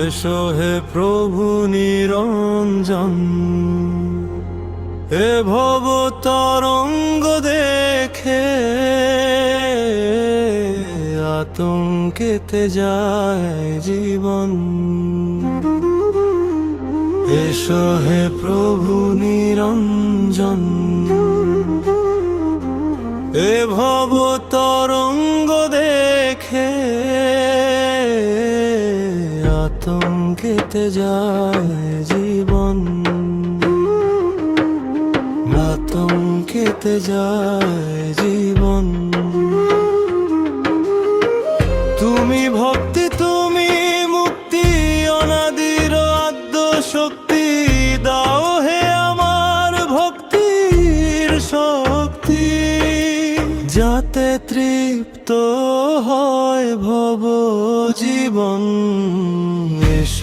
এসো হে প্রভু নিরঞ্জন এ ভব তরঙ্গ দেখে আতঙ্কেতে যায় জীবন। এসো হে প্রভু নিরঞ্জন এ ভব তরঙ্গ আতঙ্কেতে যায় জীবন। আতঙ্কেতে যায় জীবন। তুমি ভক্তি, তুমি মুক্তি, অনাদির আদ্য শক্তি, দাও হে আমার ভক্তির শক্তি। যাতে তৃপ্ত হয় ভব জীবন।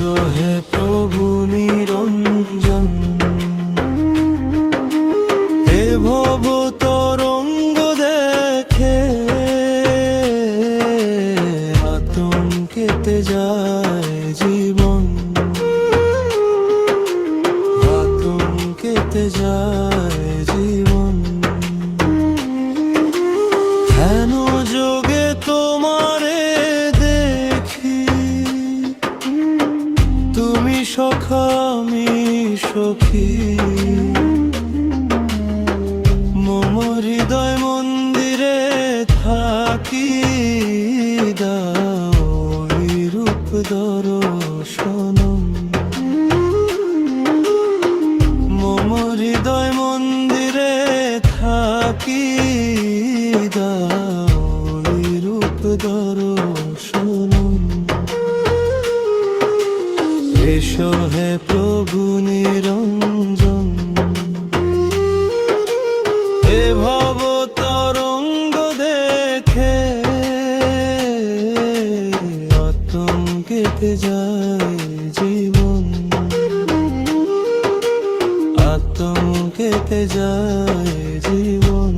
এসো হে প্রভু নিরঞ্জন। হে ভব তরঙ্গ দেখে আতঙ্কেতে যায় জীবন। সখী মম হৃদয় মন্দিরে থাকি দাও রূপ দর্শনম। মম হৃদয় মন্দিরে থাকি দাও এসো হে প্রভু নিরঞ্জন। এ ভব তরঙ্গ দেখে আতঙ্কেতে যায় জীবন। আতঙ্কেতে যায় জীবন।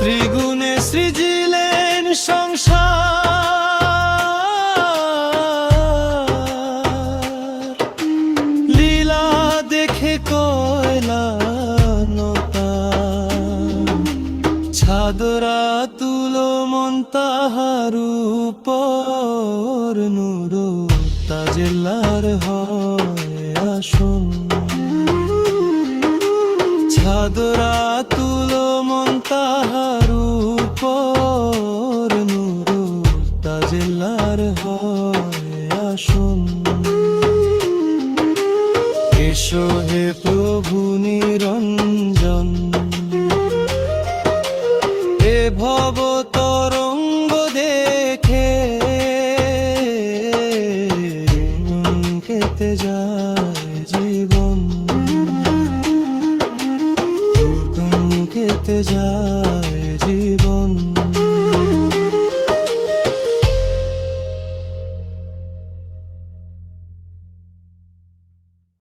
ত্রিগুণে সৃজিলেন সংসার। ছাদরা তুলো মন তাহার উপর নুর তাজেলার হয় আসন। ছাদরা তুলো মন তাহার উপর নুর তাজেলার হয় আসন। এসো হে প্রভু নিরঞ্জন ভব তরঙ্গ দেখে খেতে যায় জীবন খেতে যায়